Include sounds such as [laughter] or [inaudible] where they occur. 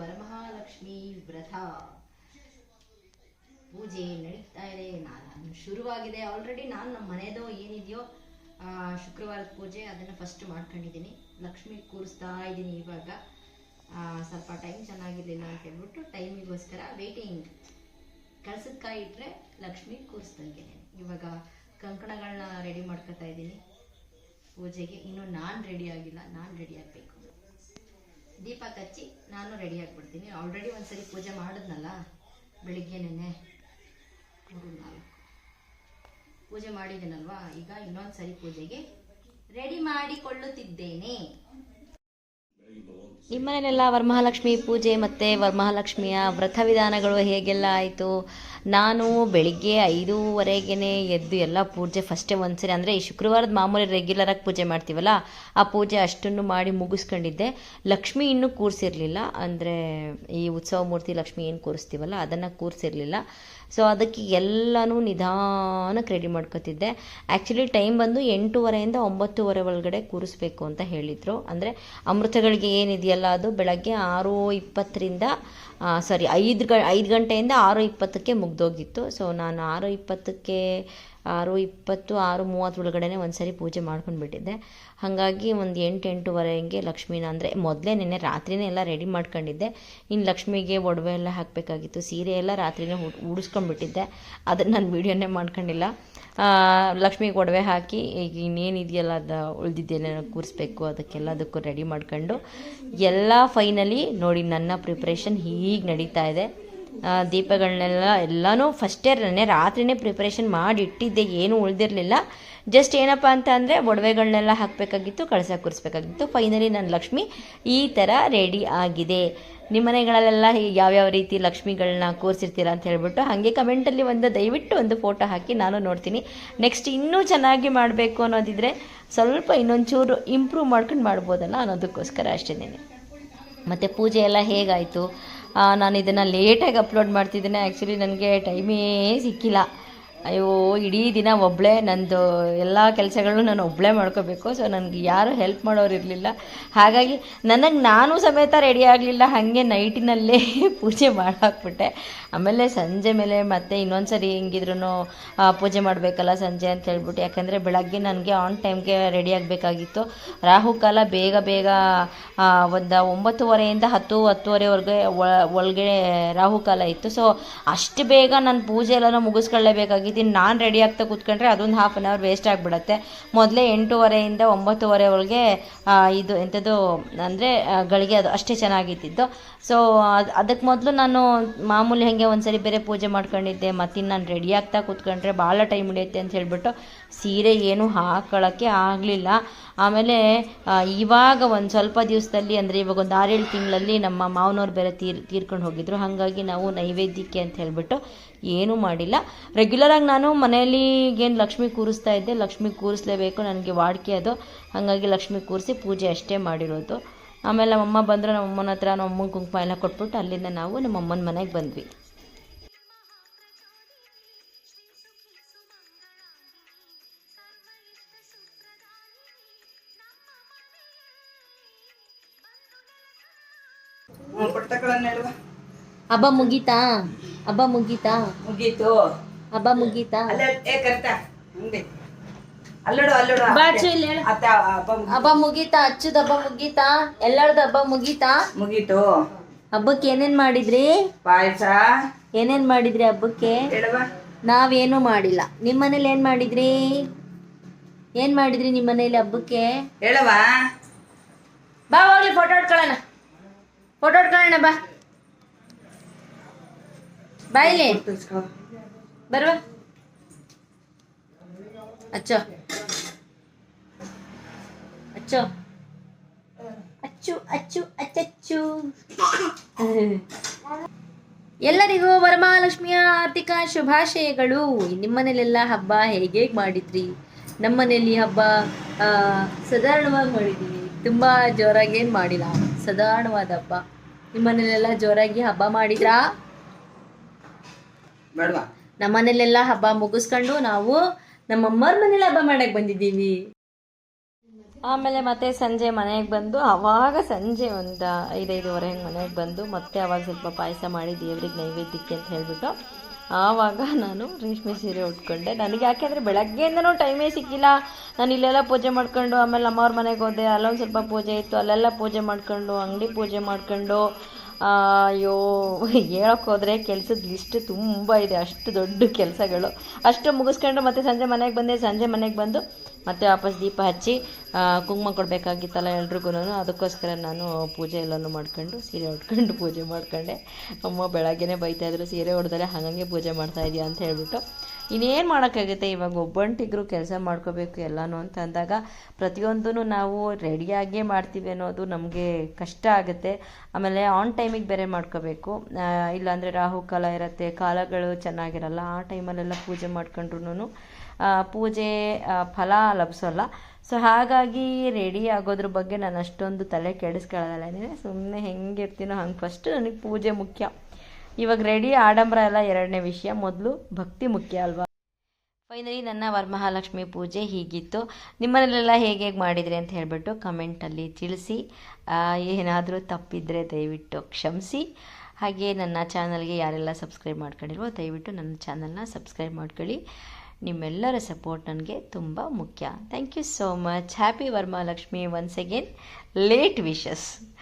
ವರಮಹಾಲಕ್ಷ್ಮಿ ವ್ರತ. ಪೂಜೆ ನಡೀತಾ ಇದೆ ನಾನು ಶುರುವಾಗಿದೆ. ಆಲ್ರೆಡಿ ನಾನು ನಮ್ಮ ಮನೆಯದೋ ಏನಿದೆಯೋ ಶುಕ್ರವಾರದ ಪೂಜೆ ಅದನ್ನು ಫಸ್ಟ್ ಮಾಡ್ಕೊಂಡಿದ್ದೀನಿ. ಲಕ್ಷ್ಮಿ ಕೂರಿಸ್ತಾ ಇದ್ದೀನಿ ಇವಾಗ. ಸ್ವಲ್ಪ ಟೈಮ್ ಚೆನ್ನಾಗಿರಲಿಲ್ಲ ಅಂತ ಹೇಳ್ಬಿಟ್ಟು ಟೈಮಿಗೋಸ್ಕರ ವೇಟಿಂಗ್ ಕೆಲಸದ ಕಾಯಿ ಇಟ್ಟರೆ ಲಕ್ಷ್ಮಿ ಕೂರಿಸ್ದಂಗೆ ಇವಾಗ ಕಂಕಣಗಳನ್ನ ರೆಡಿ ಮಾಡ್ಕೊತಾ ಇದ್ದೀನಿ ಪೂಜೆಗೆ. ಇನ್ನು ನಾನು ರೆಡಿ ಆಗಿಲ್ಲ, ನಾನು ರೆಡಿ ಆಗಬೇಕು. ದೀಪ ಕಚ್ಚಿ, ನಾನು ರೆಡಿ ಆಗಿಬಿಡ್ತೀನಿ. ಆಲ್ರೆಡಿ ಒಂದ್ಸರಿ ಪೂಜೆ ಮಾಡಿದ್ನಲ್ಲ, ಬೆಳಿಗ್ಗೆ ನೆನ್ನೆ. ಮೂರು, ನಾಲ್ಕು. ಪೂಜೆ ಮಾಡಿದ್ದೀನಲ್ವಾ ಈಗ ಇನ್ನೊಂದು ಸರಿ ಪೂಜೆಗೆ ರೆಡಿ ಮಾಡಿಕೊಳ್ಳುತ್ತಿದ್ದೇನೆ. ನಿಮ್ಮನೇಲೆಲ್ಲ ವರಮಹಾಲಕ್ಷ್ಮಿ ಪೂಜೆ ಮತ್ತು ವರಮಹಾಲಕ್ಷ್ಮಿಯ ವ್ರತ ವಿಧಾನಗಳು ಹೇಗೆಲ್ಲ ಆಯಿತು? ನಾನು ಬೆಳಿಗ್ಗೆ ಐದೂವರೆಗೆ ಎದ್ದು ಎಲ್ಲ ಪೂಜೆ ಫಸ್ಟೇ ಒಂದ್ಸರಿ, ಅಂದರೆ ಈ ಶುಕ್ರವಾರದ ಮಾಮೂಲಿ ರೆಗ್ಯುಲರಾಗಿ ಪೂಜೆ ಮಾಡ್ತೀವಲ್ಲ, ಆ ಪೂಜೆ ಅಷ್ಟನ್ನು ಮಾಡಿ ಮುಗಿಸ್ಕೊಂಡಿದ್ದೆ. ಲಕ್ಷ್ಮಿ ಇನ್ನೂ ಕೂರಿಸಿರಲಿಲ್ಲ, ಅಂದರೆ ಈ ಉತ್ಸವ ಮೂರ್ತಿ ಲಕ್ಷ್ಮಿ ಏನು ಕೂರಿಸ್ತೀವಲ್ಲ, ಅದನ್ನು ಕೂರಿಸಿರ್ಲಿಲ್ಲ. ಸೊ ಅದಕ್ಕೆ ಎಲ್ಲನೂ ನಿಧಾನಕ್ಕೆ ರೆಡಿ ಮಾಡ್ಕೋತಿದ್ದೆ. ಆ್ಯಕ್ಚುಲಿ ಟೈಮ್ ಬಂದು ಎಂಟೂವರೆಯಿಂದ ಒಂಬತ್ತುವರೆ ಒಳಗಡೆ ಕೂರಿಸ್ಬೇಕು ಅಂತ ಹೇಳಿದರು. ಅಂದರೆ ಅಮೃತಗಳಿಗೆ ಏನಿದೆಯಲ್ಲ ಅದು ಬೆಳಗ್ಗೆ ಆರು ಇಪ್ಪತ್ತರಿಂದ ಸಾರಿ ಐದು ಗ, ಐದು ಗಂಟೆಯಿಂದ ಆರು ಇಪ್ಪತ್ತಕ್ಕೆ ಮುಗ್ದೋಗಿತ್ತು. ಸೊ ನಾನು ಆರು ಇಪ್ಪತ್ತಕ್ಕೆ ಆರು, ಇಪ್ಪತ್ತು, ಆರು, ಮೂವತ್ತು ಒಳಗಡೆ ಒಂದು ಸರಿ ಪೂಜೆ ಮಾಡ್ಕೊಂಡು ಬಿಟ್ಟಿದ್ದೆ. ಹಾಗಾಗಿ ಒಂದು ಎಂಟು ಎಂಟೂವರೆ ಹಂಗೆ ಲಕ್ಷ್ಮೀನ ಅಂದರೆ ಮೊದಲೇ ನಿನ್ನೆ ರಾತ್ರಿನೇ ಎಲ್ಲ ರೆಡಿ ಮಾಡ್ಕೊಂಡಿದ್ದೆ. ಇನ್ನು ಲಕ್ಷ್ಮಿಗೆ ಒಡವೆ ಎಲ್ಲ ಹಾಕಬೇಕಾಗಿತ್ತು, ಸೀರೆ ಎಲ್ಲ ರಾತ್ರಿನೇ ಉಡ್ ಉಡಿಸ್ಕೊಂಡ್ಬಿಟ್ಟಿದ್ದೆ ಅದನ್ನು ನಾನು ವೀಡಿಯೋನೇ ಮಾಡ್ಕೊಂಡಿಲ್ಲ. ಲಕ್ಷ್ಮಿಗೆ ಒಡವೆ ಹಾಕಿ, ಈಗ ಇನ್ನೇನಿದೆಯಲ್ಲ, ಅದು ಉಳಿದಿದ್ದೇನೆ ಕೂರಿಸ್ಬೇಕು, ಅದಕ್ಕೆಲ್ಲದಕ್ಕೂ ರೆಡಿ ಮಾಡ್ಕೊಂಡು, ಎಲ್ಲ ಫೈನಲಿ ನೋಡಿ ನನ್ನ ಪ್ರಿಪ್ರೇಷನ್ ಹೀಗೆ ನಡೀತಾ ಇದೆ. ದೀಪಗಳನ್ನೆಲ್ಲ ಎಲ್ಲನೂ ಫಸ್ಟೇ ರಾತ್ರಿನೇ ಪ್ರಿಪ್ರೇಷನ್ ಮಾಡಿ ಇಟ್ಟಿದ್ದೆ ಏನೂ ಉಳಿದಿರಲಿಲ್ಲ. ಜಸ್ಟ್ ಏನಪ್ಪ ಅಂತ ಅಂದರೆ ಒಡವೆಗಳನ್ನೆಲ್ಲ ಹಾಕಬೇಕಾಗಿತ್ತು, ಕಳಸ ಕೂರಿಸ್ಬೇಕಾಗಿತ್ತು. ಫೈನಲಿ ನನ್ನ ಲಕ್ಷ್ಮಿ ಈ ಥರ ರೆಡಿ ಆಗಿದೆ. ನಿಮ್ಮ ಮನೆಗಳಲ್ಲೆಲ್ಲ ಯಾವ್ಯಾವ ರೀತಿ ಲಕ್ಷ್ಮಿಗಳನ್ನ ಕೂರಿಸಿರ್ತೀರ ಅಂತ ಹೇಳ್ಬಿಟ್ಟು ಹಾಗೆ ಕಮೆಂಟಲ್ಲಿ ಒಂದು ದಯವಿಟ್ಟು ಒಂದು ಫೋಟೋ ಹಾಕಿ ನಾನು ನೋಡ್ತೀನಿ. ನೆಕ್ಸ್ಟ್ ಇನ್ನೂ ಚೆನ್ನಾಗಿ ಮಾಡಬೇಕು ಅನ್ನೋದಿದ್ರೆ ಸ್ವಲ್ಪ ಇನ್ನೊಂಚೂರು ಇಂಪ್ರೂವ್ ಮಾಡ್ಕೊಂಡು ಮಾಡ್ಬೋದಲ್ಲ ಅನ್ನೋದಕ್ಕೋಸ್ಕರ ಅಷ್ಟೇ ಮತ್ತು ಪೂಜೆ ಎಲ್ಲ ಹೇಗಾಯಿತು? ನಾನು ಇದನ್ನು ಲೇಟಾಗಿ ಅಪ್ಲೋಡ್ ಮಾಡ್ತಿದ್ದೇನೆ. ಆ್ಯಕ್ಚುಲಿ ನನಗೆ ಟೈಮೇ ಸಿಕ್ಕಿಲ್ಲ. ಅಯ್ಯೋ, ಇಡೀ ದಿನ ಒಬ್ಬಳೇ ನಂದು ಎಲ್ಲ ಕೆಲಸಗಳನ್ನೂ ನಾನು ಒಬ್ಬಳೇ ಮಾಡ್ಕೋಬೇಕು ಸೊ ನನಗೆ ಯಾರು ಹೆಲ್ಪ್ ಮಾಡೋರು ಇರಲಿಲ್ಲ. ಹಾಗಾಗಿ ನನಗೆ ನಾನು ಸಮೇತ ರೆಡಿ ಆಗಲಿಲ್ಲ, ಹಾಗೆ ನೈಟಿನಲ್ಲೇ [laughs] ಪೂಜೆ ಮಾಡಾಕ್ಬಿಟ್ಟೆ. ಆಮೇಲೆ ಸಂಜೆ ಮೇಲೆ ಮತ್ತೆ ಇನ್ನೊಂದು ಸರಿ ಹೆಂಗಿದ್ರು ಪೂಜೆ ಮಾಡಬೇಕಲ್ಲ ಸಂಜೆ ಅಂತ ಹೇಳ್ಬಿಟ್ಟು, ಯಾಕಂದರೆ ಬೆಳಗ್ಗೆ ನನಗೆ ಆನ್ ಟೈಮ್ಗೆ ರೆಡಿ ಆಗಬೇಕಾಗಿತ್ತು. ರಾಹುಕಾಲ ಬೇಗ ಬೇಗ ಒಂದು ಒಂಬತ್ತುವರೆಯಿಂದ ಹತ್ತು ಹತ್ತುವರೆವರೆಗೆ ಒಳಗೆ ರಾಹುಕಾಲ ಇತ್ತು. ಸೊ ಅಷ್ಟು ಬೇಗ ನಾನು ಪೂಜೆ ಎಲ್ಲನೂ ಮುಗಿಸ್ಕೊಳ್ಳೇಬೇಕಾಗಿತ್ತು. ಇನ್ನು ನಾನು ರೆಡಿ ಆಗ್ತಾ ಕೂತ್ಕೊಂಡ್ರೆ ಅದೊಂದು ಹಾಫ್ ಆನ್ ಅವರ್ ವೇಸ್ಟ್ ಆಗಿಬಿಡತ್ತೆ. ಮೊದಲೇ ಎಂಟೂವರೆಯಿಂದ ಒಂಬತ್ತುವರೆ ಒಳಗೆ ಇದು ಎಂಥದ್ದು ಅಂದರೆ ಗಳಿಗೆ ಅದು ಅಷ್ಟೇ ಚೆನ್ನಾಗಿತ್ತಿದ್ದು ಸೊ ಅದಕ್ಕೆ ಮೊದಲು ನಾನು ಮಾಮೂಲಿ ಹಾಗೆ ಒಂದ್ಸರಿ ಬೇರೆ ಪೂಜೆ ಮಾಡ್ಕೊಂಡಿದ್ದೆ ಮತ್ತಿನ್ನು ನಾನು ರೆಡಿ ಆಗ್ತಾ ಕೂತ್ಕೊಂಡ್ರೆ ಭಾಳ ಟೈಮ್ ಹಿಡಿಯುತ್ತೆ ಅಂತ ಹೇಳ್ಬಿಟ್ಟು ಸೀರೆ ಏನು ಹಾಕೊಳ್ಳೋಕ್ಕೆ ಆಗಲಿಲ್ಲ. ಆಮೇಲೆ ಇವಾಗ ಒಂದು ಸ್ವಲ್ಪ ದಿವಸದಲ್ಲಿ ಅಂದರೆ ಇವಾಗ ಒಂದು ಆರೇಳು ತಿಂಗಳಲ್ಲಿ ನಮ್ಮ ಮಾವನವ್ರು ಬೇರೆ ತೀರ್, ತೀರ್ಕೊಂಡು ಹೋಗಿದ್ರು. ಹಾಗಾಗಿ ನಾವು ನೈವೇದ್ಯಕ್ಕೆ ಅಂತ ಹೇಳಿಬಿಟ್ಟು ಏನೂ ಮಾಡಿಲ್ಲ. ರೆಗ್ಯುಲರಾಗಿ ನಾನು ಮನೆಯಲ್ಲಿ ಏನು ಲಕ್ಷ್ಮಿ ಕೂರಿಸ್ತಾ ಇದ್ದೆ, ಲಕ್ಷ್ಮಿ ಕೂರಿಸ್ಲೇಬೇಕು ನನಗೆ ವಾಡಿಕೆ ಅದು. ಹಾಗಾಗಿ ಲಕ್ಷ್ಮಿ ಕೂರಿಸಿ ಪೂಜೆ ಅಷ್ಟೇ ಮಾಡಿರೋದು. ಆಮೇಲೆ ನಮ್ಮಮ್ಮ ಬಂದರು, ನಮ್ಮಮ್ಮನ ಹತ್ರ ನಮ್ಮಮ್ಮನ ಕುಂಕುಮ ಎಲ್ಲ ಕೊಟ್ಬಿಟ್ಟು ಅಲ್ಲಿಂದ ನಾವು ನಮ್ಮಮ್ಮನ ಮನೆಗೆ ಬಂದ್ವಿ. ಹಬ್ಬ ಮುಗೀತಾ? ಹಬ್ಬ ಮುಗೀತಾ? ಮುಗೀತು. ಹಬ್ಬ ಮುಗೀತಾ? ಹಬ್ಬ ಮುಗಿ- ಹಬ್ಬ ಮುಗೀತಾ? ಅಚ್ಚುದ ಹಬ್ಬ ಮುಗೀತಾ? ಎಲ್ಲರದು ಹಬ್ಬ ಮುಗೀತಾ? ಮುಗೀತು. ಹಬ್ಬಕ್ಕೆ ಏನೇನ್ ಮಾಡಿದ್ರಿ? ಪಾಯಸ. ಏನೇನ್ ಮಾಡಿದ್ರಿ ಹಬ್ಬಕ್ಕೆ? ನಾವೇನು ಮಾಡಿಲ್ಲ. ನಿಮ್ಮ ಮನೇಲಿ ಏನ್ ಮಾಡಿದ್ರಿ? ಏನ್ ಮಾಡಿದ್ರಿ ನಿಮ್ ಮನೇಲಿ ಹಬ್ಬಕ್ಕೆ? ಹೇಳವಾ. ಬಾ ಹೋಗ್ಲಿ ಫೋಟೋ ಹೊಡ್ಕೊಳ್ಳೋಣ. ಹೊಡ್ಕೊಳ್ಳೋಣ ಬಾ. ಬಾಯಿಲಿ ಬರುವ. ಅಚ್ಚೋ. ಅಚ್ಚೋ. ಅಚ್ಚು ಅಚ್ಚು, ಅಚ್ಚಚ್ಚು. ಎಲ್ಲರಿಗೂ ವರಮಹಾಲಕ್ಷ್ಮಿಯ ಆರ್ಥಿಕ ಶುಭಾಶಯಗಳು. ನಿಮ್ಮನೇಲೆಲ್ಲ ಹಬ್ಬ ಹೇಗೆ ಮಾಡಿದ್ರಿ? ನಮ್ಮನೇಲಿ ಹಬ್ಬ ಸಾಧಾರಣವಾಗಿ ಮಾಡಿದ್ದೀವಿ ತುಂಬ ಜೋರಾಗೇನು ಮಾಡಿಲ್ಲ. ಸಾಧಾರಣವಾದ ಹಬ್ಬ. ನಿಮ್ಮನೇಲೆಲ್ಲ ಜೋರಾಗಿ ಹಬ್ಬ ಮಾಡಿದ್ರಾ? ನಮ್ಮ ನಮ್ಮನೇಲೆಲ್ಲ ಹಬ್ಬ ಮುಗಿಸ್ಕೊಂಡು ನಾವು ನಮ್ಮಮ್ಮರ ಮನೇಲಿ ಹಬ್ಬ ಮಾಡಕ್ ಬಂದಿದ್ದೀವಿ. ಆಮೇಲೆ ಮತ್ತೆ ಸಂಜೆ ಮನೆಗೆ ಬಂದು ಆವಾಗ ಸಂಜೆ ಒಂದು ಐದೈದುವರೆ ಹಂಗೆ ಮನೆಗೆ ಬಂದು ಮತ್ತೆ ಅವಾಗ ಸ್ವಲ್ಪ ಪಾಯಸ ಮಾಡಿ ದೇವ್ರಿಗೆ ನೈವೇದ್ಯಕ್ಕೆ ಅಂತ ಹೇಳಿಬಿಟ್ಟು ಆವಾಗ ನಾನು ರೇಷ್ಮೆ ಸೀರೆ ಉಟ್ಕೊಂಡೆ. ನನಗೆ ಯಾಕೆಂದರೆ ಬೆಳಗ್ಗೆಯಿಂದನೂ ಟೈಮೇ ಸಿಕ್ಕಿಲ್ಲ. ನಾನು ಇಲ್ಲೆಲ್ಲ ಪೂಜೆ ಮಾಡ್ಕೊಂಡು ಆಮೇಲೆ ಅಮ್ಮವ್ರ ಮನೆಗೆ ಹೋದೆ. ಅಲ್ಲೊಂದು ಸ್ವಲ್ಪ ಪೂಜೆ ಇತ್ತು. ಅಲ್ಲೆಲ್ಲ ಪೂಜೆ ಮಾಡ್ಕೊಂಡು, ಅಂಗಡಿ ಪೂಜೆ ಮಾಡ್ಕೊಂಡು ಅಯ್ಯೋ ಹೇಳೋಕ್ಕೋದ್ರೆ ಕೆಲಸದ ಲಿಸ್ಟ್ ತುಂಬ ಇದೆ. ಅಷ್ಟು ದೊಡ್ಡ ಕೆಲಸಗಳು. ಅಷ್ಟು ಮುಗಿಸ್ಕೊಂಡು ಮತ್ತೆ ಸಂಜೆ ಮನೆಗೆ ಬಂದೆ. ಸಂಜೆ ಮನೆಗೆ ಬಂದು ಮತ್ತೆ ವಾಪಸ್ ದೀಪ ಹಚ್ಚಿ ಕುಂಕುಮ ಕೊಡಬೇಕಾಗಿತ್ತಲ್ಲ ಎಲ್ರಿಗೂ ಅದಕ್ಕೋಸ್ಕರ ನಾನು ಪೂಜೆ ಎಲ್ಲನೂ ಮಾಡ್ಕೊಂಡು, ಸೀರೆ ಉಟ್ಕೊಂಡು [laughs] ಪೂಜೆ ಮಾಡ್ಕೊಂಡೆ. ಅಮ್ಮ ಬೆಳಗ್ಗೆನೇ ಬೈತಾಯಿದ್ರು ಸೀರೆ ಹೊಡೆದಲ್ಲೇ ಹಾಗಂಗೆ ಪೂಜೆ ಮಾಡ್ತಾ ಇದೆಯಾ ಅಂತ ಹೇಳ್ಬಿಟ್ಟು. ಇನ್ನೇನು ಮಾಡೋಕ್ಕಾಗುತ್ತೆ? ಇವಾಗ ಒಬ್ಬಂಟಿಗರು ಕೆಲಸ ಮಾಡ್ಕೋಬೇಕು ಎಲ್ಲನೂ ಅಂತ ಅಂದಾಗ ಪ್ರತಿಯೊಂದೂ ನಾವು ರೆಡಿಯಾಗೇ ಮಾಡ್ತೀವಿ ಅನ್ನೋದು ನಮಗೆ ಕಷ್ಟ ಆಗುತ್ತೆ. ಆಮೇಲೆ ಆನ್ ಟೈಮಿಗೆ ಬೇರೆ ಮಾಡ್ಕೋಬೇಕು. ಇಲ್ಲಾಂದರೆ ರಾಹು, ಕಾಲ ಇರುತ್ತೆ, ಕಾಲಗಳು ಚೆನ್ನಾಗಿರಲ್ಲ, ಆ ಟೈಮಲ್ಲೆಲ್ಲ ಪೂಜೆ ಮಾಡ್ಕೊಂಡ್ರು ಪೂಜೆ ಫಲ ಲಭಿಸೋಲ್ಲ ಸೊ ಹಾಗಾಗಿ ರೆಡಿ ಆಗೋದ್ರ ಬಗ್ಗೆ ನಾನು ಅಷ್ಟೊಂದು ತಲೆ ಕೆಡಿಸ್ಕೊಳ್ಳಲ್ಲ ಸುಮ್ಮನೆ ಹೆಂಗಿರ್ತೀನೋ ಹಂಗೆ ಫಸ್ಟ್ ನನಗೆ ಪೂಜೆ ಮುಖ್ಯ. ಇವಾಗ ರೆಡಿ ಆಡಂಬರ ಎಲ್ಲ ಎರಡನೇ ವಿಷಯ. ಮೊದಲು ಭಕ್ತಿ ಮುಖ್ಯ ಅಲ್ವಾ? ಫೈನಲಿ ನನ್ನ ವರಮಹಾಲಕ್ಷ್ಮಿ ಪೂಜೆ ಹೀಗಿತ್ತು. ನಿಮ್ಮನೆಲ್ಲ ಹೇಗೆ ಹೇಗೆ ಮಾಡಿದ್ರಿ ಅಂತ ಹೇಳಿಬಿಟ್ಟು ಕಮೆಂಟಲ್ಲಿ ತಿಳಿಸಿ. ಏನಾದರೂ ತಪ್ಪಿದ್ರೆ ದಯವಿಟ್ಟು ಕ್ಷಮಿಸಿ. ಹಾಗೆ ನನ್ನ ಚಾನಲ್ಗೆ ಯಾರೆಲ್ಲ ಸಬ್ಸ್ಕ್ರೈಬ್ ಮಾಡ್ಕೊಂಡಿಲ್ವೋ, ದಯವಿಟ್ಟು ನನ್ನ ಚಾನಲ್ನ ಸಬ್ಸ್ಕ್ರೈಬ್ ಮಾಡ್ಕೊಳ್ಳಿ. ನಿಮ್ಮೆಲ್ಲರ ಸಪೋರ್ಟ್ ನನಗೆ ತುಂಬ ಮುಖ್ಯ. Thank you so much happy Varamahalakshmi once again late wishes